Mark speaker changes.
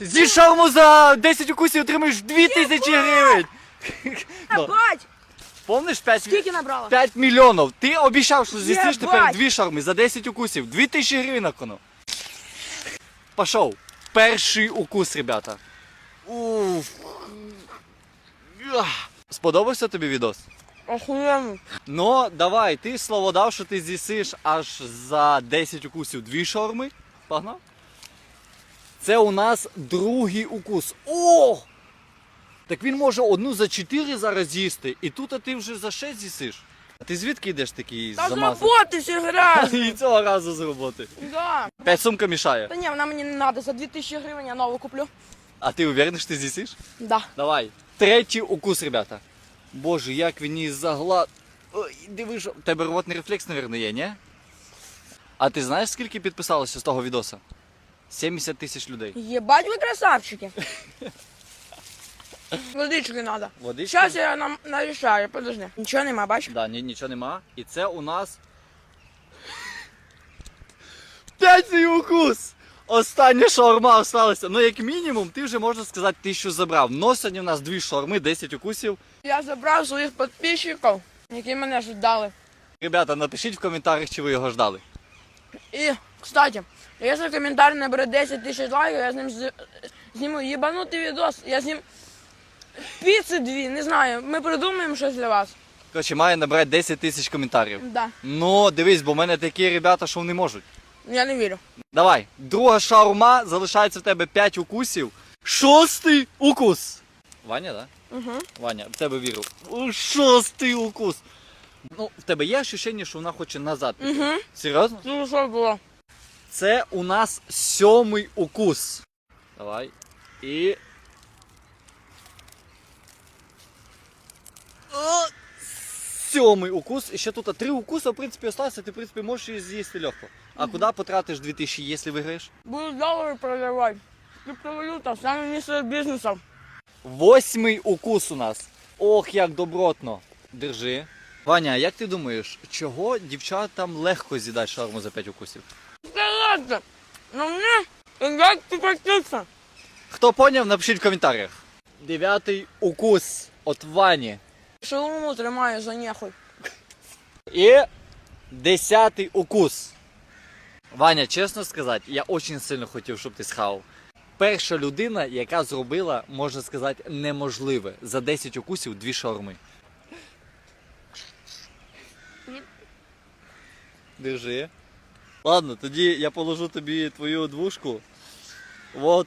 Speaker 1: Зі шаурму за 10 укусів отримаєш 2000 гривень. Ну,
Speaker 2: бать!
Speaker 1: Помниш 5,
Speaker 2: Скільки набрала?
Speaker 1: 5 мільйонів? Ти обіцяв, що з'їсиш
Speaker 2: Єбать!
Speaker 1: тепер дві шаурми за 10 укусів. 2000 гривень на кону. Пішов. Перший укус, ребята. Уф. Ах. Сподобався тобі відос?
Speaker 2: Охуєнно.
Speaker 1: Ну, давай, ти слово дав, що ти з'їсиш аж за 10 укусів дві шаурми. Погнав? Це у нас другий укус. О! Так він може одну за 4 зараз їсти, і тут а ти вже за 6 з'їсиш. А ти звідки йдеш такий
Speaker 2: Та з
Speaker 1: замазаний?
Speaker 2: роботи грязні.
Speaker 1: І цього разу з роботи.
Speaker 2: Да.
Speaker 1: П'ять сумка мішає.
Speaker 2: Та ні, вона мені не треба, за 2000 гривень я нову куплю.
Speaker 1: А ти уверений, що ти з'їсиш?
Speaker 2: Да.
Speaker 1: Давай. Третій укус, ребята. Боже, як він її загла... Ой, диви, що... В тебе рвотний рефлекс, мабуть, є, ні? А ти знаєш, скільки підписалося з того відоса? 70 тисяч людей.
Speaker 2: Єбать ви красавчики. Водички треба.
Speaker 1: Водички?
Speaker 2: Зараз я нам нарішаю, подожди. Нічого нема, бач?
Speaker 1: Да, ні, нічого нема. І це у нас. П'ятий укус! Остання шаурма осталася. Ну, як мінімум, ти вже можна сказати, тисячу забрав. Но сьогодні у нас дві шаурми, 10 укусів.
Speaker 2: Я забрав своїх підписчиків, які мене ждали.
Speaker 1: Ребята, напишіть в коментарях, чи ви його ждали.
Speaker 2: І, кстати, якщо коментар набере 10 тисяч лайків, я з ним зніму їбанутий відос. Я з ним піци дві, не знаю. Ми придумаємо щось для вас.
Speaker 1: Коротше, має набрати 10 тисяч коментарів.
Speaker 2: Да.
Speaker 1: Ну, дивись, бо в мене такі ребята, що вони можуть.
Speaker 2: Я не вірю.
Speaker 1: Давай, друга шаурма, залишається в тебе 5 укусів. Шостий укус. Ваня, так? Да?
Speaker 2: Угу.
Speaker 1: Ваня, в тебе віру. О, Шостий укус. Ну, в тебе є ощущення, що вона хоче назад піти?
Speaker 2: Угу.
Speaker 1: Серйозно?
Speaker 2: Ну що було?
Speaker 1: Це у нас сьомий укус. Давай. І. О, Сьомий укус. І ще тут три укуси, в принципі, осталося. Ти, в принципі, можеш її з'їсти легко. А куди потратиш 2000, якщо виграєш?
Speaker 2: Буду долари продавати. Криптовалюта, саме місце бізнесу.
Speaker 1: Восьмий укус у нас. Ох, як добротно. Держи. Ваня, як ти думаєш, чого дівчатам легко з'їдати шаурму за 5 укусів?
Speaker 2: Ну мені як ти практично.
Speaker 1: Хто поняв, напишіть в коментарях. Дев'ятий укус от Вані.
Speaker 2: Шаурму тримаю за нехуй.
Speaker 1: І десятий укус. Ваня, чесно сказати, я дуже сильно хотів, щоб ти схавав. Перша людина, яка зробила, можна сказати, неможливе. За 10 укусів дві шаурми. Держи. Ладно, тоді я положу тобі твою двушку. От.